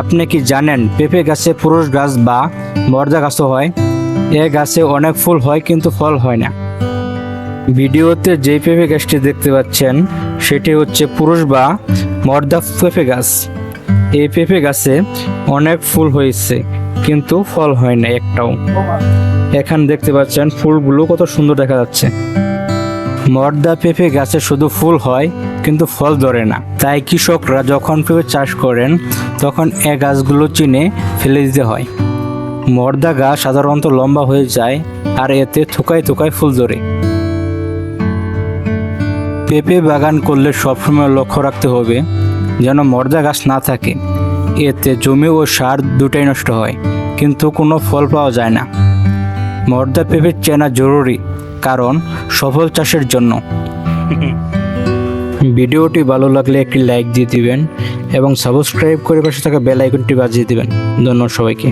আপনি কি জানেন পেঁপে গাছে পুরুষ গাছ বা মর্দা গাছও হয়? এ গাছে অনেক ফুল হয় কিন্তু ফল হয় না। ভিডিওতে যে পেঁপে গাছটি দেখতে পাচ্ছেন, সেটি হচ্ছে পুরুষ বা মর্দা পেঁপে গাছ। এই পেঁপে গাছে অনেক ফুল হয়েছে, কিন্তু ফল হয় না একটাও। এখানে দেখতে পাচ্ছেন ফুলগুলো কত সুন্দর দেখা যাচ্ছে। মর্দা পেঁপে গাছে শুধু ফুল হয় কিন্তু ফল ধরে না। তাই কৃষকরা যখন পেঁপে চাষ করেন, তখন এ গাছগুলো চিনে ফেলে দিতে হয়। মর্দা গাছ সাধারণত লম্বা হয়ে যায় আর এতে থোকায় থোকায় ফুল ধরে। পেঁপে বাগান করলে সবসময় লক্ষ্য রাখতে হবে যেন মর্দা গাছ না থাকে। এতে জমি ও সার দুটাই নষ্ট হয়, কিন্তু কোনো ফল পাওয়া যায় না। মর্দা পেঁপে চেনা জরুরি কারণ সফল চাষের জন্য। ভিডিওটি ভালো লাগলে একটি লাইক দিয়ে দিবেন এবং সাবস্ক্রাইব করে পাশে থাকা বেল আইকনটি বাজিয়ে দিবেন। ধন্যবাদ সবাইকে।